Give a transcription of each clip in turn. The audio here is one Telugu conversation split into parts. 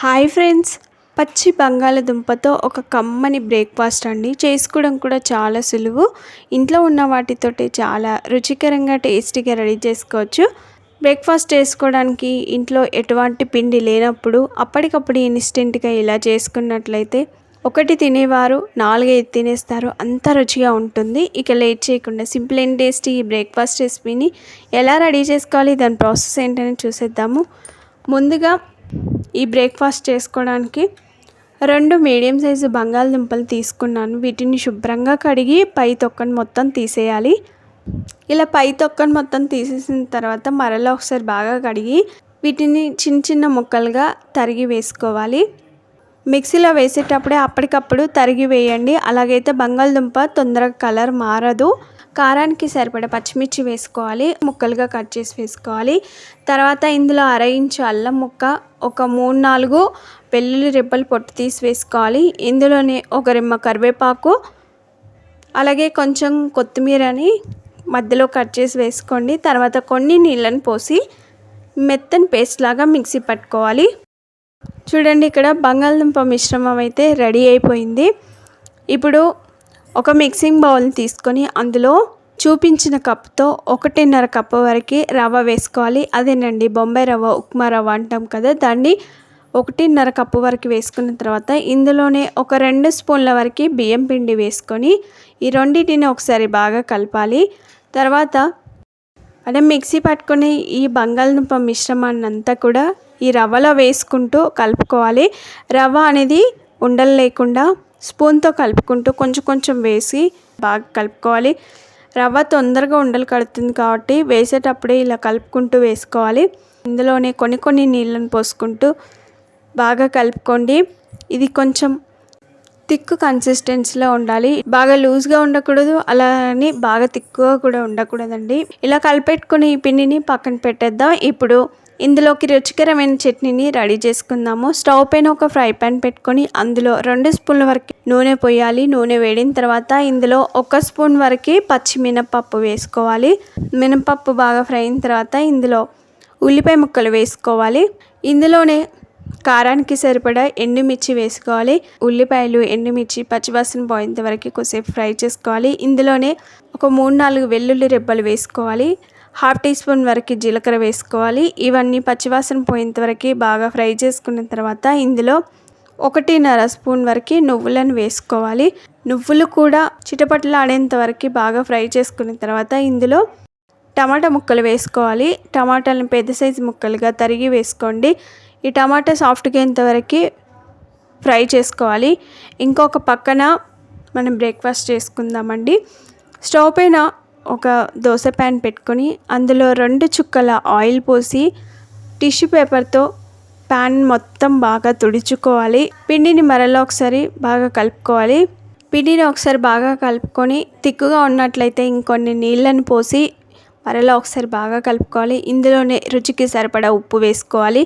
Hi friends. పచ్చి బంగాళదుంపతో ఒక కమ్మని బ్రేక్ఫాస్ట్ అండి. చేసుకోవడం కూడా చాలా సులువు. ఇంట్లో ఉన్న వాటితోటి చాలా రుచికరంగా టేస్టీగా రెడీ చేసుకోవచ్చు. బ్రేక్ఫాస్ట్ చేసుకోవడానికి ఇంట్లో ఎటువంటి పిండి లేనప్పుడు అప్పటికప్పుడు ఇన్స్టెంట్గా ఇలా చేసుకున్నట్లయితే ఒకటి తినేవారు నాలుగైదు తినేస్తారు. అంత రుచిగా ఉంటుంది. ఇక లేట్ చేయకుండా సింపుల్ అండ్ టేస్టీ ఈ బ్రేక్ఫాస్ట్ రెసిపీని ఎలా రెడీ చేసుకోవాలి దాని ప్రాసెస్ ఏంటని చూసేద్దాము. ముందుగా ఈ బ్రేక్ఫాస్ట్ చేసుకోవడానికి రెండు మీడియం సైజు బంగాళదుంపలు తీసుకున్నాను. వీటిని శుభ్రంగా కడిగి పై తొక్కను మొత్తం తీసేయాలి. ఇలా పై తొక్కను మొత్తం తీసేసిన తర్వాత మరలా ఒకసారి బాగా కడిగి వీటిని చిన్న చిన్న ముక్కలుగా తరిగి వేసుకోవాలి. మిక్సీలో వేసేటప్పుడే అప్పటికప్పుడు తరిగి వేయండి. అలాగైతే బంగాళదుంప తొందరగా కలర్ మారదు. కారానికి సరిపడే పచ్చిమిర్చి వేసుకోవాలి ముక్కలుగా కట్ చేసి వేసుకోవాలి. తర్వాత ఇందులో అర ఇంచు అల్లం ముక్క ఒక మూడు నాలుగు వెల్లుల్లి రెబ్బలు పొట్టు తీసి వేసుకోవాలి. ఇందులోనే ఒక రెమ్మ కరివేపాకు అలాగే కొంచెం కొత్తిమీరని మధ్యలో కట్ చేసి వేసుకోండి. తర్వాత కొన్ని నీళ్ళని పోసి మెత్తని పేస్ట్ లాగా మిక్సీ పట్టుకోవాలి. చూడండి ఇక్కడ బంగాళదుంప మిశ్రమం అయితే రెడీ అయిపోయింది. ఇప్పుడు ఒక మిక్సింగ్ బౌల్ తీసుకొని అందులో చూపించిన కప్తో ఒకటిన్నర కప్పు వరకు రవ్వ వేసుకోవాలి. అదేనండి బొంబాయి రవ్వ ఉప్మా రవ్వ అంటాం కదా దాన్ని ఒకటిన్నర కప్పు వరకు వేసుకున్న తర్వాత ఇందులోనే ఒక రెండు స్పూన్ల వరకు బియ్యం పిండి వేసుకొని ఈ రెండింటిని ఒకసారి బాగా కలపాలి. తర్వాత అంటే మిక్సీ పట్టుకొని ఈ బంగాళదుంప మిశ్రమాన్ని అంతా కూడా ఈ రవ్వలో వేసుకుంటూ కలుపుకోవాలి. రవ్వ అనేది ఉండలు లేకుండా స్పూన్తో కలుపుకుంటూ కొంచెం కొంచెం వేసి బాగా కలుపుకోవాలి. రవ్వ తొందరగా ఉండలు కడుతుంది కాబట్టి వేసేటప్పుడే ఇలా కలుపుకుంటూ వేసుకోవాలి. ఇందులోనే కొన్ని కొన్ని నీళ్ళను పోసుకుంటూ బాగా కలుపుకోండి. ఇది కొంచెం థిక్ కన్సిస్టెన్సీలో ఉండాలి. బాగా లూజ్గా ఉండకూడదు అలా అని బాగా థిక్గా కూడా ఉండకూడదండి. ఇలా కలిపెట్టుకుని ఈ పిండిని పక్కన పెట్టేద్దాం. ఇప్పుడు ఇందులోకి రుచికరమైన చట్నీని రెడీ చేసుకుందాము. స్టవ్ పైన ఒక ఫ్రై పాన్ పెట్టుకొని అందులో రెండు స్పూన్ల వరకు నూనె పోయాలి. నూనె వేడిన తర్వాత ఇందులో ఒక స్పూన్ వరకు పచ్చి మినపప్పు వేసుకోవాలి. మినపప్పు బాగా ఫ్రై అయిన తర్వాత ఇందులో ఉల్లిపాయ ముక్కలు వేసుకోవాలి. ఇందులోనే కారానికి సరిపడా ఎండుమిర్చి వేసుకోవాలి. ఉల్లిపాయలు ఎండుమిర్చి పచ్చివాసన పోయేంత వరకు కొద్దిసేపు ఫ్రై చేసుకోవాలి. ఇందులోనే ఒక మూడు నాలుగు వెల్లుల్లి రెబ్బలు వేసుకోవాలి. హాఫ్ టీ స్పూన్ వరకు జీలకర్ర వేసుకోవాలి. ఇవన్నీ పచ్చివాసన పోయేంత వరకు బాగా ఫ్రై చేసుకున్న తర్వాత ఇందులో ఒకటిన్నర స్పూన్ వరకు నువ్వులను వేసుకోవాలి. నువ్వులు కూడా చిటపట్లాడేంత వరకు బాగా ఫ్రై చేసుకున్న తర్వాత ఇందులో టమాటా ముక్కలు వేసుకోవాలి. టమాటాలను పెద్ద సైజు ముక్కలుగా తరిగి వేసుకోండి. ఈ టమాటా సాఫ్ట్గా ఇంతవరకు ఫ్రై చేసుకోవాలి. ఇంకొక పక్కన మనం బ్రేక్ఫాస్ట్ చేసుకుందామండి. స్టవ్ పైన ఒక దోశ ప్యాన్ పెట్టుకొని అందులో రెండు చుక్కల ఆయిల్ పోసి టిష్యూ పేపర్తో ప్యాన్ మొత్తం బాగా తుడుచుకోవాలి. పిండిని మరలా ఒకసారి బాగా కలుపుకోవాలి. పిండిని ఒకసారి బాగా కలుపుకొని తిక్కుగా ఉన్నట్లయితే ఇంకొన్ని నీళ్ళని పోసి మరలా ఒకసారి బాగా కలుపుకోవాలి. ఇందులోనే రుచికి సరిపడా ఉప్పు వేసుకోవాలి.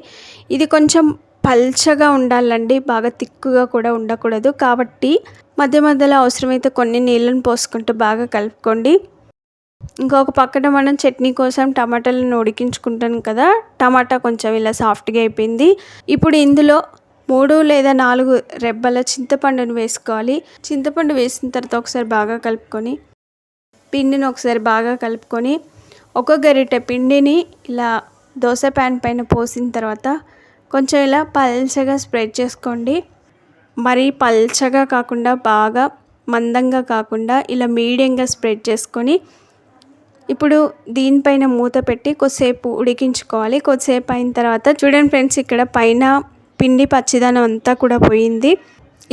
ఇది కొంచెం పల్చగా ఉండాలండి. బాగా తిక్కుగా కూడా ఉండకూడదు. కాబట్టి మధ్య మధ్యలో అవసరమైతే కొన్ని నీళ్ళను పోసుకుంటూ బాగా కలుపుకోండి. ఇంకొక పక్కన మనం చట్నీ కోసం టమాటాలను ఉడికించుకుంటాం కదా. టమాటా కొంచెం ఇలా సాఫ్ట్గా అయిపోయింది. ఇప్పుడు ఇందులో మూడు లేదా నాలుగు రెబ్బల చింతపండును వేసుకోవాలి. చింతపండు వేసిన తర్వాత ఒకసారి బాగా కలుపుకొని పిండిని ఒకసారి బాగా కలుపుకొని ఒక గరిటె పిండిని ఇలా దోశ ప్యాన్ పైన పోసిన తర్వాత కొంచెం ఇలా పల్చగా స్ప్రెడ్ చేసుకోండి. మరీ పల్చగా కాకుండా బాగా మందంగా కాకుండా ఇలా మీడియంగా స్ప్రెడ్ చేసుకొని ఇప్పుడు దీనిపైన మూత పెట్టి కొద్దిసేపు ఉడికించుకోవాలి. కొద్దిసేపు అయిన తర్వాత చూడండి ఫ్రెండ్స్ ఇక్కడ పైన పిండి పచ్చిదనం అంతా కూడా పోయింది.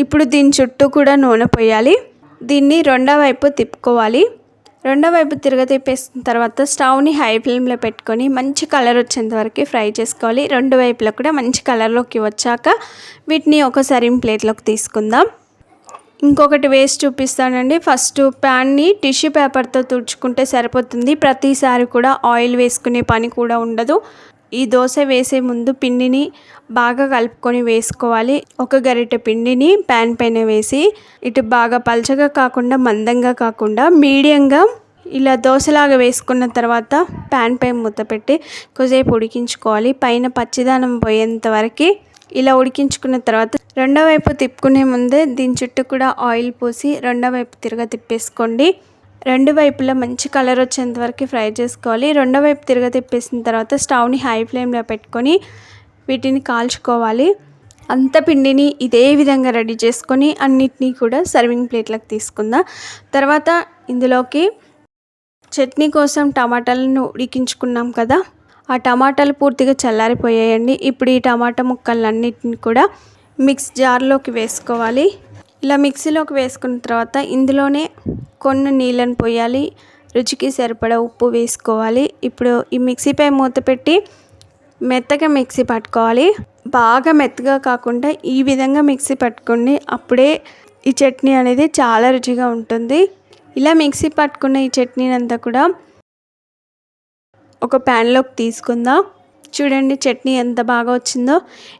ఇప్పుడు దీని చుట్టూ కూడా నూనె పోయాలి. దీన్ని రెండో వైపు తిప్పుకోవాలి. రెండో వైపు తిరగతిప్పేసిన తర్వాత స్టవ్ని హై ఫ్లేమ్లో పెట్టుకొని మంచి కలర్ వచ్చేంత వరకు ఫ్రై చేసుకోవాలి. రెండు వైపులో కూడా మంచి కలర్లోకి వచ్చాక వీటిని ఒకసారి ప్లేట్లోకి తీసుకుందాం. ఇంకొకటి వేసి చూపిస్తానండి. ఫస్ట్ ప్యాన్ని టిష్యూ పేపర్తో తుడుచుకుంటే సరిపోతుంది. ప్రతిసారి కూడా ఆయిల్ వేసుకునే పని కూడా ఉండదు. ఈ దోశ వేసే ముందు పిండిని బాగా కలుపుకొని వేసుకోవాలి. ఒక గరిటె పిండిని ప్యాన్ పైన వేసి ఇటు బాగా పల్చగా కాకుండా మందంగా కాకుండా మీడియంగా ఇలా దోశలాగా వేసుకున్న తర్వాత ప్యాన్ పై మూత పెట్టి కొద్దిసేపు ఉడికించుకోవాలి. పైన పచ్చిదానం పోయేంత వరకు ఇలా ఉడికించుకున్న తర్వాత రెండో వైపు తిప్పుకునే ముందే దీని చుట్టూ కూడా ఆయిల్ పోసి రెండో వైపు తిరగ తిప్పేసుకోండి. రెండు వైపులా మంచి కలర్ వచ్చేంత వరకు ఫ్రై చేసుకోవాలి. రెండో వైపు తిరగ తిప్పేసిన తర్వాత స్టవ్ని హై ఫ్లేమ్లో పెట్టుకొని వీటిని కాల్చుకోవాలి. అంత పిండిని ఇదే విధంగా రెడీ చేసుకొని అన్నిటినీ కూడా సర్వింగ్ ప్లేట్లకు తీసుకుందాం. తర్వాత ఇందులోకి చట్నీ కోసం టమాటాలను ఉడికించుకున్నాం కదా ఆ టమాటాలు పూర్తిగా చల్లారిపోయాయండి. ఇప్పుడు ఈ టమాటా ముక్కలన్నిటిని కూడా మిక్స్ జార్లోకి వేసుకోవాలి. ఇలా మిక్సీలోకి వేసుకున్న తర్వాత ఇందులోనే కొన్ని నీళ్ళను పోయాలి రుచికి సరిపడా ఉప్పు వేసుకోవాలి. ఇప్పుడు ఈ మిక్సీపై మూత పెట్టి మెత్తగా మిక్సీ పట్టుకోవాలి. బాగా మెత్తగా కాకుండా ఈ విధంగా మిక్సీ పట్టుకోండి అప్పుడే ఈ చట్నీ అనేది చాలా రుచిగా ఉంటుంది. ఇలా మిక్సీ పట్టుకున్న ఈ చట్నీని అంతా కూడా ఒక ప్యాన్లోకి తీసుకుందాం. చూడండి చట్నీ ఎంత బాగా వచ్చిందో.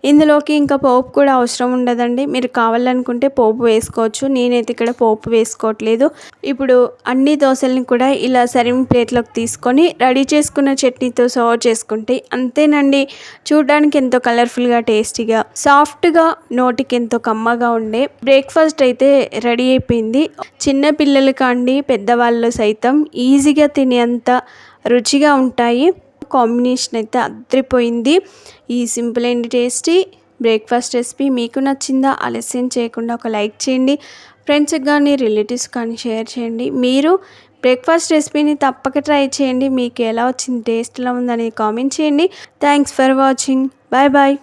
ఇందులోకి ఇంకా పోపు కూడా అవసరం ఉండదండి. మీరు కావాలనుకుంటే పోపు వేసుకోవచ్చు. నేనైతే ఇక్కడ పోపు వేసుకోవట్లేదు. ఇప్పుడు అన్ని దోశల్ని కూడా ఇలా సర్వింగ్ ప్లేట్లోకి తీసుకొని రెడీ చేసుకున్న చట్నీతో సర్వ్ చేసుకుంటే అంతేనండి. చూడడానికి ఎంతో కలర్ఫుల్గా టేస్టీగా సాఫ్ట్గా నోటికి ఎంతో కమ్మగా ఉండే బ్రేక్ఫాస్ట్ అయితే రెడీ అయిపోయింది. చిన్న పిల్లలు కాండి పెద్దవాళ్ళు సైతం ఈజీగా తినేంత రుచిగా ఉంటాయి. కాంబినేషన్ అయితే అద్దరిపోయింది. ఈ simple and tasty breakfast recipe మీకు నచ్చిందా? ఆలస్యం చేయకుండా ఒక లైక్ చేయండి. ఫ్రెండ్స్కి కానీ రిలేటివ్స్ కానీ షేర్ చేయండి. మీరు బ్రేక్ఫాస్ట్ రెసిపీని తప్పక ట్రై చేయండి. మీకు ఎలా వచ్చింది టేస్ట్ ఎలా ఉందని కామెంట్ చేయండి. Thanks for watching. Bye bye